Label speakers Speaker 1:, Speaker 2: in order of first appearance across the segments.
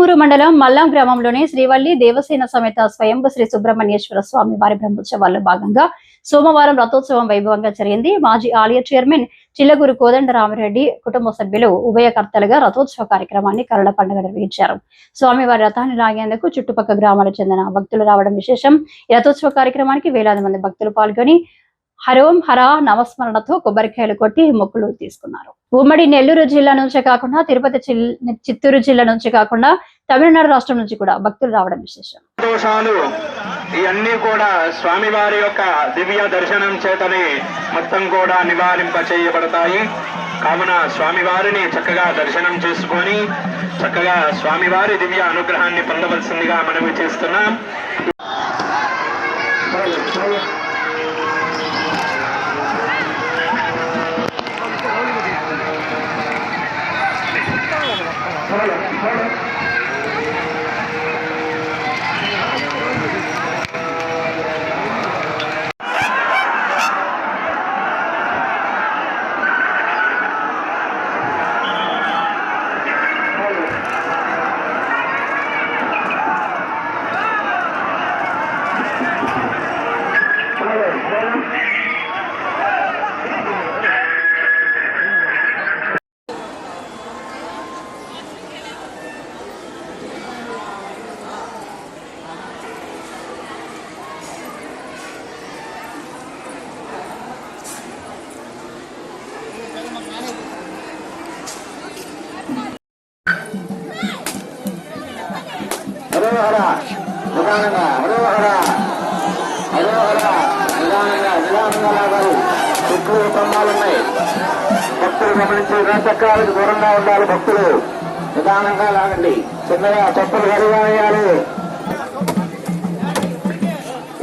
Speaker 1: పెనుమూరు మండలం మల్లాం గ్రామంలోని శ్రీవల్లి దేవసేన సమేత స్వయంభ శ్రీ సుబ్రహ్మణ్యేశ్వర స్వామి వారి బ్రహ్మోత్సవాల్లో భాగంగా సోమవారం రథోత్సవం వైభవంగా జరిగింది. మాజీ ఆలయ చైర్మన్ చిల్లగురు కోదండరామిరెడ్డి కుటుంబ సభ్యులు ఉభయకర్తలుగా రథోత్సవ కార్యక్రమాన్ని కరడ పండుగ నిర్వహించారు. స్వామివారి రథాన్ని లాగేందుకు చుట్టుపక్కల గ్రామాలకు చెందిన భక్తులు రావడం విశేషం. రథోత్సవ కార్యక్రమానికి వేలాది మంది భక్తులు పాల్గొని హరోం హరా నమస్మరణతో కొబ్బరికాయలు కొట్టి మొక్కులు తీసుకున్నారు. ఉమ్మడి నెల్లూరు జిల్లా నుంచే కాకుండా తిరుపతి చిత్తూరు జిల్లా నుంచి కాకుండా తమిళనాడు రాష్ట్రం నుంచి కూడా భక్తులు రావడం విశేషం.
Speaker 2: సంతోషాలు ఇవన్నీ కూడా స్వామివారి యొక్క దివ్య దర్శనం చేతనే మొత్తం కూడా నివారింప చేయబడతాయి. కావున స్వామివారిని చక్కగా దర్శనం చేసుకొని చక్కగా స్వామివారి దివ్య అనుగ్రహాన్ని పొందవలసిందిగా మనవి చేస్తున్నాం. sola, sola. Thank you.
Speaker 3: హరోహర నిదానంగా హరోహర హరోహర నిదానంగా నిదానంగా లాగాలి చుట్టూ స్తంభాలు ఉన్నాయి భక్తులు గమనించి చక్రాలకు దూరంగా ఉండాలి భక్తులు నిదానంగా లాగండి చిన్నగా చెప్పులు గడిగా వేయాలి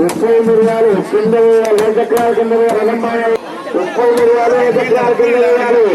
Speaker 3: ఉప్పు మిరియాలు కింద వేయాలి ఏ చక్రాల కింద వేయాలి రథం ఉప్పు మిరియాలు ఏ చక్రాల కింద వేయాలి